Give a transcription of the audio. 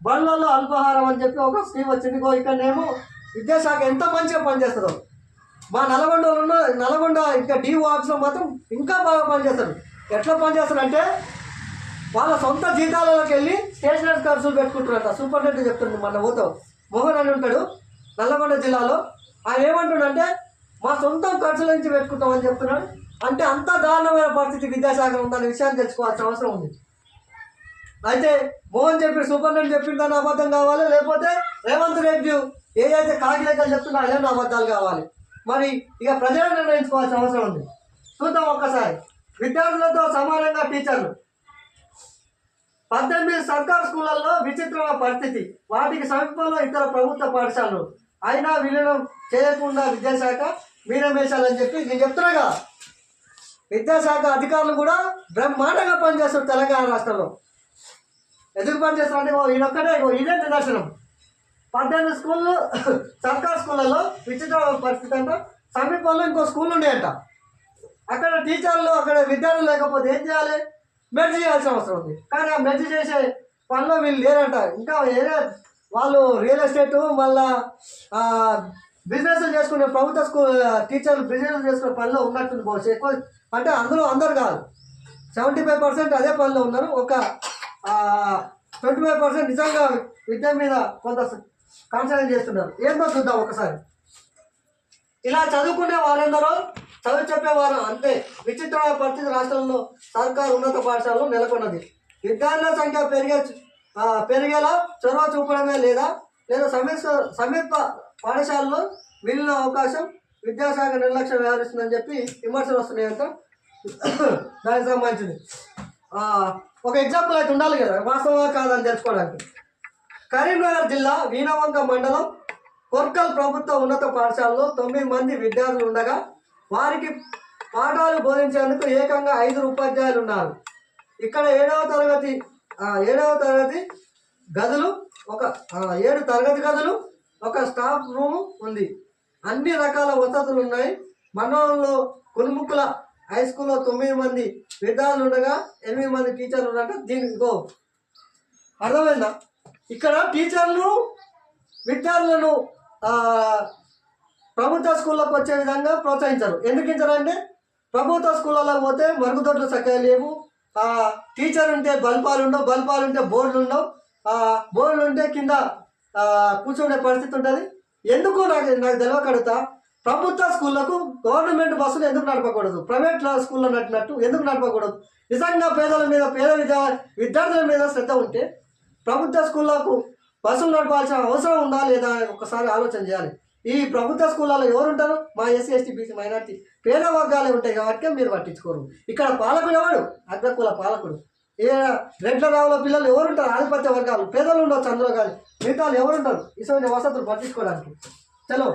బళ్ళల్లో అల్పాహారం అని చెప్పి ఒక స్కీమ్ వచ్చింది. ఇగో ఇక్కడనేమో విద్యాశాఖ ఎంత మంచిగా పనిచేస్తుందో. మా నల్గొండలో ఉన్న నల్గొండ ఇంకా డి ఆఫీస్లో మాత్రం ఇంకా బాగా పనిచేస్తారు. ఎట్లా పనిచేస్తారంటే వాళ్ళ సొంత జీతాలలోకి వెళ్ళి స్టేషనరీ ఖర్చులు పెట్టుకుంటారట సూపరింటెండెంట్ చెప్తుంది మన ఊతో మోహన్ అని ఉంటాడు నల్లగొండ జిల్లాలో. ఆయన ఏమంటుండంటే మా సొంత ఖర్చుల నుంచి పెట్టుకుంటామని చెప్తున్నాడు. అంటే అంత దారుణమైన పరిస్థితి విద్యాశాఖ ఉందనే విషయాన్ని తెలుసుకోవాల్సిన అవసరం ఉంది. అయితే మోహన్ చెప్పి సుబన్యుడు చెప్పిన దాని అబద్ధం కావాలి లేకపోతే రేవంత్ రెడ్డి ఏదైతే కాకిలేకలు చెప్తున్నా అదే అబద్ధాలు కావాలి. మరి ఇక ప్రజలు నిర్ణయించుకోవాల్సిన అవసరం ఉంది. చూద్దాం ఒక్కసారి. విద్యార్థులతో సమానంగా టీచర్లు పద్దెనిమిది సర్కార్ స్కూళ్ళల్లో విచిత్రమైన పరిస్థితి. వాటికి సమీపంలో ఇతర ప్రభుత్వ పాఠశాలలు. అయినా విలీనం చేయకుండా విద్యాశాఖ మీనమేశాలని చెప్పి నేను చెప్తున్నాగా. విద్యాశాఖ అధికారులు కూడా బ్రహ్మాండంగా పనిచేస్తారు తెలంగాణ రాష్ట్రంలో. ఎందుకు పనిచేస్తారంటే ఓ ఈయనొక్కడే ఓ ఇదే నిదర్శనం. పద్దెనిమిది స్కూళ్ళు సర్కార్ స్కూళ్ళలో విచిత్ర పరిస్థితి అంట. సమీపంలో ఇంకో స్కూల్ ఉండేయంట. అక్కడ టీచర్లు అక్కడ విద్యార్థులు లేకపోతే ఏం చేయాలి? మెర్జ్ చేయాల్సిన అవసరం ఉంది. కానీ ఆ మెర్జ్ చేసే పనిలో వీళ్ళు లేరంట. ఇంకా ఏదో వాళ్ళు రియల్ ఎస్టేట్ మళ్ళా బిజినెస్ చేసుకునే ప్రభుత్వ స్కూల్ టీచర్లు బిజినెస్ చేసుకునే పనిలో ఉన్నట్టుంది బహుశా. ఎక్కువ అంటే అందులో అందరు కాదు. సెవెంటీ ఫైవ్ పర్సెంట్ అదే పనిలో ఉన్నారు. ఒక ట్వంటీ ఫైవ్ పర్సెంట్ నిజంగా విద్య మీద కొంత కాన్సన్ట్రేట్ చేస్తున్నారు. ఏందో చూద్దాం ఒకసారి? ఇలా చదువుకునే వారందరూ చదువు చెప్పేవారు అంతే. విచిత్రమైన పరిస్థితి రాష్ట్రంలో సర్కారు ఉన్నత పాఠశాలలో నెలకొన్నది. విద్యార్థుల సంఖ్య పెరిగే పెరిగేలా చొరవ చూపడమే లేదా లేదా సమీప సమీప పాఠశాలలో విలీన అవకాశం విద్యాశాఖ నిర్లక్ష్యం వ్యవహరిస్తుందని చెప్పి విమర్శలు వస్తున్నాయంట. దానికి సంబంధించింది. ఒక ఎగ్జాంపుల్ అయితే ఉండాలి కదా వాస్తవంగా కాదని తెలుసుకోవడానికి. కరీంనగర్ జిల్లా వీణవంక మండలం కొర్కల్ ప్రభుత్వ ఉన్నత పాఠశాలలో తొమ్మిది మంది విద్యార్థులు ఉండగా వారికి పాఠాలు బోధించేందుకు ఏకంగా ఐదు ఉపాధ్యాయులు ఉన్నారు. ఇక్కడ ఏడవ తరగతి ఏడవ తరగతి గదులు ఒక ఏడు తరగతి గదులు ఒక స్టాఫ్ రూమ్ ఉంది. అన్ని రకాల వసతులు ఉన్నాయి. మండలంలో కునుముక్కుల హై స్కూల్లో తొమ్మిది మంది విద్యార్థులు ఉండగా ఎనిమిది మంది టీచర్లు ఉన్నారంటే దీనికి గో అర్థమైందా? ఇక్కడ టీచర్లు విద్యార్థులను ప్రభుత్వ స్కూళ్ళకు వచ్చే విధంగా ప్రోత్సహించరు. ఎందుకించారంటే ప్రభుత్వ స్కూళ్ళలో పోతే మరుగుదొడ్లు చక్కగా లేవు. టీచర్ ఉంటే బల్పాలు ఉండవు బల్పాలు ఉంటే బోర్డులు ఉండవు. బోర్డులు ఉంటే కింద కూర్చునే పరిస్థితి ఉంటుంది. ఎందుకు నాకు నాకు తెలియకడుగుతా ప్రభుత్వ స్కూళ్ళకు గవర్నమెంట్ బస్సులు ఎందుకు నడపకూడదు? ప్రైవేట్ స్కూల్లో నడిపినట్టు ఎందుకు నడపకూడదు? నిజంగా పేదల మీద పేద విద్యా విద్యార్థుల మీద శ్రద్ధ ఉంటే ప్రభుత్వ స్కూళ్ళకు బస్సులు నడపాల్సిన అవసరం ఉందా లేదా అని ఒకసారి ఆలోచన చేయాలి. ఈ ప్రభుత్వ స్కూళ్ళలో ఎవరు ఉంటారు మా ఎస్సీ ఎస్టీ బీసీ మైనార్టీ పేద వర్గాలే ఉంటాయి కాబట్టి మీరు పట్టించుకోరు. ఇక్కడ పాలకుడు ఎవడు? అగ్రకుల పాలకుడు. ఏ రెడ్ల రావుల పిల్లలు ఎవరు ఉంటారు ఆధిపత్య వర్గాలు. పేదలు ఉండొచ్చు అందులో కానీ మిగతా ఎవరు ఉంటారు ఇటువంటి వసతులు పట్టించుకోవడానికి. చలో.